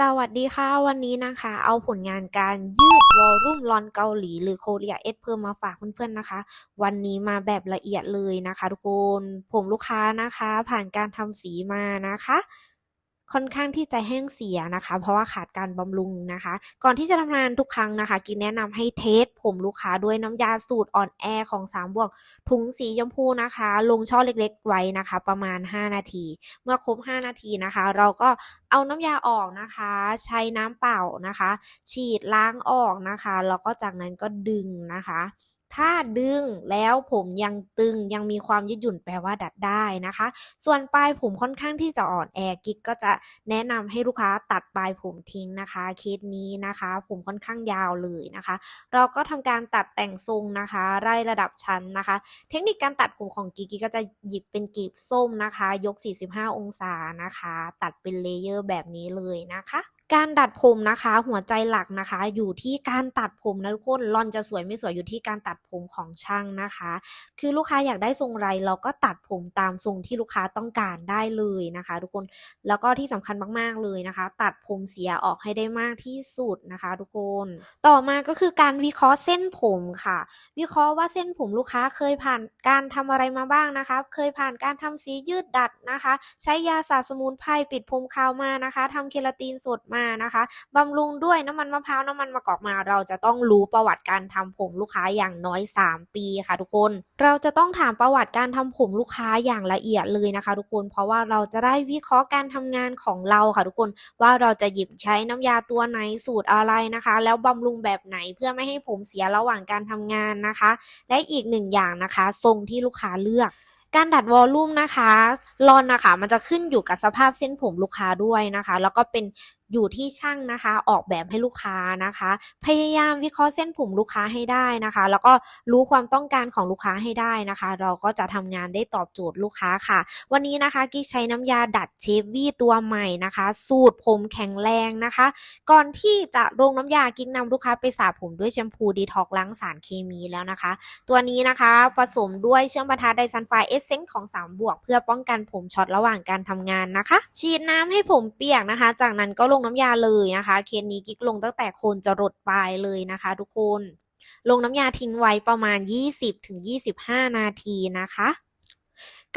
สวัสดีค่ะ วันนี้นะคะ เอาผลงานการยืดวอลลุ่มลอนเกาหลี หรือโคเรียเอสเพิ่มมาฝากเพื่อนๆนะคะ วันนี้มาแบบละเอียดเลยนะคะ ทุกคน ผมลูกค้านะคะ ผ่านการทำสีมานะคะ ค่อนข้างที่จะแห้งเสียนะคะ เพราะว่าขาดการบำรุงนะคะ ก่อนที่จะทำงานทุกครั้งนะคะ กินแนะนำให้เทสผมลูกค้าด้วยน้ำยาสูตรอ่อนแอของ3บวกถุงสีชมพูนะคะ ลงช่อเล็กๆไว้นะคะ ประมาณ 5 นาที เมื่อครบ 5 นาทีนะคะ เราก็เอาน้ำยาออกนะคะ ใช้น้ำเปล่านะคะ ฉีดล้างออกนะคะแล้วก็จากนั้นก็ดึงนะคะ ถ้าดึงแล้วผมยังตึงยังมีความยืดหยุ่นแปลว่าดัดได้นะคะ ส่วนปลายผมค่อนข้างที่จะอ่อนแอกิ๊กก็จะแนะนำให้ลูกค้าตัดปลายผมทิ้งนะคะเคสนี้นะคะ ผมค่อนข้างยาวเลยนะคะ เราก็ทำการตัดแต่งทรงนะคะ ไล่ระดับชั้นนะคะ เทคนิคการตัดผมของกิ๊กก็จะหยิบเป็นกีบส้มนะคะ ยก 45 องศานะคะ ตัดเป็นเลเยอร์แบบนี้เลยนะคะ การดัดผมนะคะ หัวใจหลักนะคะ อยู่ที่การตัดผมนะทุกคนลอนจะสวยไม่สวยอยู่ที่การตัดผมของช่างนะคะ คือลูกค้าอยากได้ทรงไรเราก็ตัดผมตามทรงที่ลูกค้าต้องการได้เลยนะคะ ทุกคนแล้วก็ที่สำคัญมากๆเลยนะคะ ตัดผมเสียออกให้ได้มากที่สุดนะคะ ทุกคน ต่อมาก็คือการวิเคราะห์เส้นผมค่ะ วิเคราะห์ว่าเส้นผมลูกค้าเคยผ่านการทำอะไรมาบ้างนะคะ เคยผ่านการทำสียืดดัดนะคะ ใช้ยาสระสมุนไพรปิดผมขาวมานะคะทำเคราตินสดมานะคะบำรุงด้วยน้ำมันมะพร้าวน้ำมันมะกอกมา เราจะต้องรู้ประวัติการทำผมลูกค้าอย่างน้อย 3 ปีค่ะทุกคน เราจะต้องถามประวัติการทำผมลูกค้าอย่างละเอียดเลยนะคะ ทุกคนเพราะว่าเราจะได้วิเคราะห์การทำงานของเราค่ะทุกคน ว่าเราจะหยิบใช้น้ำยาตัวไหนสูตรอะไรนะคะ แล้วบำรุงแบบไหนเพื่อไม่ให้ผมเสียระหว่างการทำงานนะคะ และอีกหนึ่งอย่างนะคะ ทรงที่ลูกค้าเลือกการดัดวอลลุ่มนะคะลอนนะคะ มันจะขึ้นอยู่กับสภาพเส้นผมลูกค้าด้วยนะคะ แล้วก็เป็น อยู่ที่ช่างนะคะ ออกแบบให้ลูกค้านะคะ พยายามวิเคราะห์เส้นผมลูกค้าให้ได้นะคะ แล้วก็รู้ความต้องการของลูกค้าให้ได้นะคะ เราก็จะทำงานได้ตอบโจทย์ลูกค้าค่ะ วันนี้นะคะกิ๊กใช้น้ำยาดัดเชฟวี่ตัวใหม่นะคะ สูตรผมแข็งแรงนะคะ ก่อนที่จะลงน้ำยากิ๊กนำลูกค้าไปสระผมด้วยแชมพูดีท็อกล้างสารเคมีแล้วนะคะ ตัวนี้นะคะผสมด้วยเชื่อมประทาไดซันไฟเอสเซนต์ของ 3 บวก เพื่อป้องกันผมช็อตระหว่างการทำงานนะคะ ฉีดน้ำให้ผมเปียกนะคะ จากนั้นก็ลงน้ำยาเลยนะคะเคสนี้กิ๊กลงตั้งแต่โคนจะรดปลายเลยนะคะ ทุกคน ลงน้ำยาทิ้งไว้ประมาณ 20-25 นาทีนะคะ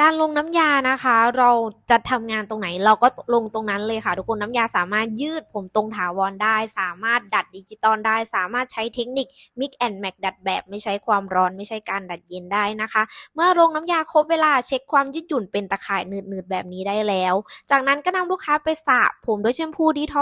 การลงน้ำยานะคะ เราจะทำงานตรงไหน เราก็ลงตรงนั้นเลยค่ะ ทุกคนน้ำยาสามารถยืดผมตรงถาวรได้ สามารถดัดดิจิตอลได้ สามารถใช้เทคนิค Mix and Match ดัดแบบ ไม่ใช้ความร้อนไม่ใช่การดัดเย็นได้นะคะ เมื่อลงน้ำยาครบเวลาเช็คความยืดหยุ่นเป็นตะข่ายหนืดๆแบบนี้ได้แล้ว จากนั้นก็นำลูกค้าไปสระผมด้วยแชมพูดีท็อก